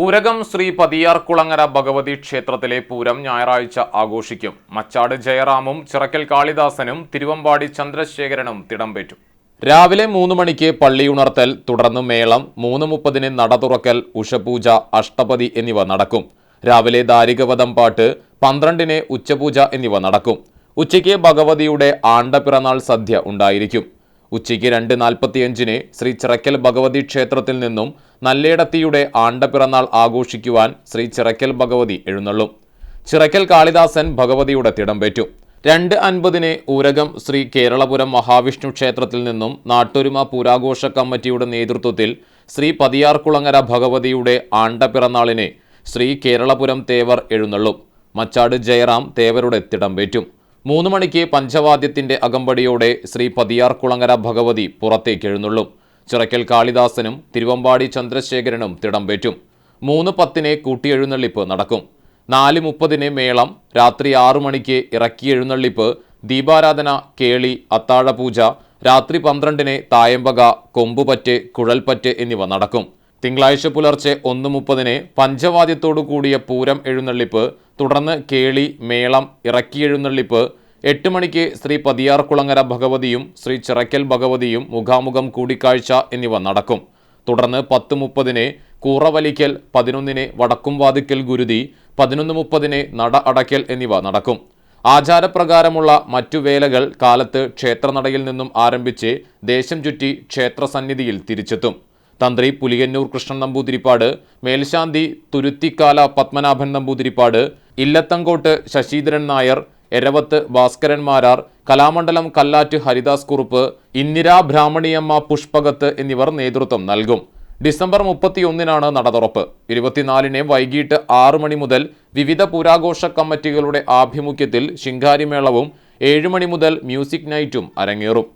ഊരകം ശ്രീ പതിയാർകുളങ്ങര ഭഗവതി ക്ഷേത്രത്തിലെ പൂരം ഞായറാഴ്ച ആഘോഷിക്കും. മച്ചാട് ജയറാമും ചിറക്കൽ കാളിദാസനും തിരുവമ്പാടി ചന്ദ്രശേഖരനും തിടംപേറ്റും രാവിലെ മൂന്ന് മണിക്ക് പള്ളിയുണർത്തൽ തുടർന്ന് മേളം മൂന്ന് മുപ്പതിന് നട തുറക്കൽ ഉഷപൂജ അഷ്ടപതി എന്നിവ നടക്കും. രാവിലെ ദാരികവധം പാട്ട് പന്ത്രണ്ടിന് ഉച്ചപൂജ എന്നിവ നടക്കും. ഉച്ചയ്ക്ക് ഭഗവതിയുടെ ആണ്ടപിറന്നാൾ സദ്യ ഉണ്ടായിരിക്കും. ഉച്ചയ്ക്ക് രണ്ട് നാൽപ്പത്തിയഞ്ചിന് ശ്രീ ചിറക്കൽ ഭഗവതി ക്ഷേത്രത്തിൽ നിന്നും നല്ലേടത്തിയുടെ ആണ്ടപിറന്നാൾ ആഘോഷിക്കുവാൻ ശ്രീ ചിറക്കൽ ഭഗവതി എഴുന്നള്ളും. ചിറക്കൽ കാളിദാസൻ ഭഗവതിയുടെ തിടംപേറ്റും രണ്ട് അൻപതിന് ഊരകം ശ്രീ കേരളപുരം മഹാവിഷ്ണു ക്ഷേത്രത്തിൽ നിന്നും നാട്ടൊരുമ പൂരാഘോഷ കമ്മിറ്റിയുടെ നേതൃത്വത്തിൽ ശ്രീ പതിയാർകുളങ്ങര ഭഗവതിയുടെ ആണ്ടപിറന്നാളിനെ ശ്രീ കേരളപുരം തേവർ എഴുന്നള്ളും. മച്ചാട് ജയറാം തേവരുടെ തിടംപേറ്റും മൂന്ന് മണിക്ക് പഞ്ചവാദ്യത്തിന്റെ അകമ്പടിയോടെ ശ്രീ പതിയാർകുളങ്ങര ഭഗവതി പുറത്തേക്ക് എഴുന്നള്ളും. ചിറക്കൽ കാളിദാസനും തിരുവമ്പാടി ചന്ദ്രശേഖരനും തിടം തിടംപേറ്റും മൂന്ന് പത്തിന് കൂട്ടിയെഴുന്നള്ളിപ്പ് നടക്കും. നാല് മുപ്പതിന് മേളം രാത്രി ആറു മണിക്ക് ഇറക്കി എഴുന്നള്ളിപ്പ് ദീപാരാധന കേളി അത്താഴപൂജ രാത്രി പന്ത്രണ്ടിന് തായമ്പക കൊമ്പുപറ്റ് കുഴൽപ്പറ്റ് എന്നിവ നടക്കും. തിങ്കളാഴ്ച പുലർച്ചെ ഒന്ന് മുപ്പതിന് പഞ്ചവാദ്യത്തോടു കൂടിയ പൂരം എഴുന്നള്ളിപ്പ് തുടർന്ന് കേളി മേളം ഇറക്കി എഴുന്നള്ളിപ്പ് എട്ട് മണിക്ക് ശ്രീ പതിയാർകുളങ്ങര ഭഗവതിയും ശ്രീ ചിറക്കൽ ഭഗവതിയും മുഖാമുഖം കൂടിക്കാഴ്ച എന്നിവ നടക്കും. തുടർന്ന് പത്ത് മുപ്പതിന് കൂറവലിക്കൽ പതിനൊന്നിന് വടക്കുംവാതിക്കൽ ഗുരുതി പതിനൊന്ന് മുപ്പതിന് നട അടയ്ക്കൽ എന്നിവ നടക്കും. ആചാരപ്രകാരമുള്ള മറ്റു വേലകൾ കാലത്ത് ക്ഷേത്രനടയിൽ നിന്നും ആരംഭിച്ച് ദേശം ചുറ്റി ക്ഷേത്രസന്നിധിയിൽ തിരിച്ചെത്തും. തന്ത്രി പുലിയന്നൂർ കൃഷ്ണൻ നമ്പൂതിരിപ്പാട് മേൽശാന്തി തുരുത്തിക്കാല പത്മനാഭൻ നമ്പൂതിരിപ്പാട് ഇല്ലത്തങ്കോട്ട് ശശീധരൻ നായർ എരവത്ത് ഭാസ്കരൻ മാരാർ കലാമണ്ഡലം കല്ലാറ്റ് ഹരിദാസ് കുറുപ്പ് ഇന്ദിരാ ബ്രാഹ്മണിയമ്മ പുഷ്പകത്ത് എന്നിവർ നേതൃത്വം നൽകും. ഡിസംബർ മുപ്പത്തിയൊന്നിനാണ് നട തുറപ്പ് ഇരുപത്തിനാലിന് വൈകിട്ട് ആറു മണി മുതൽ വിവിധ പുരാഘോഷ കമ്മിറ്റികളുടെ ആഭിമുഖ്യത്തിൽ ശിങ്കാരിമേളവും ഏഴുമണി മുതൽ മ്യൂസിക് നൈറ്റും അരങ്ങേറും.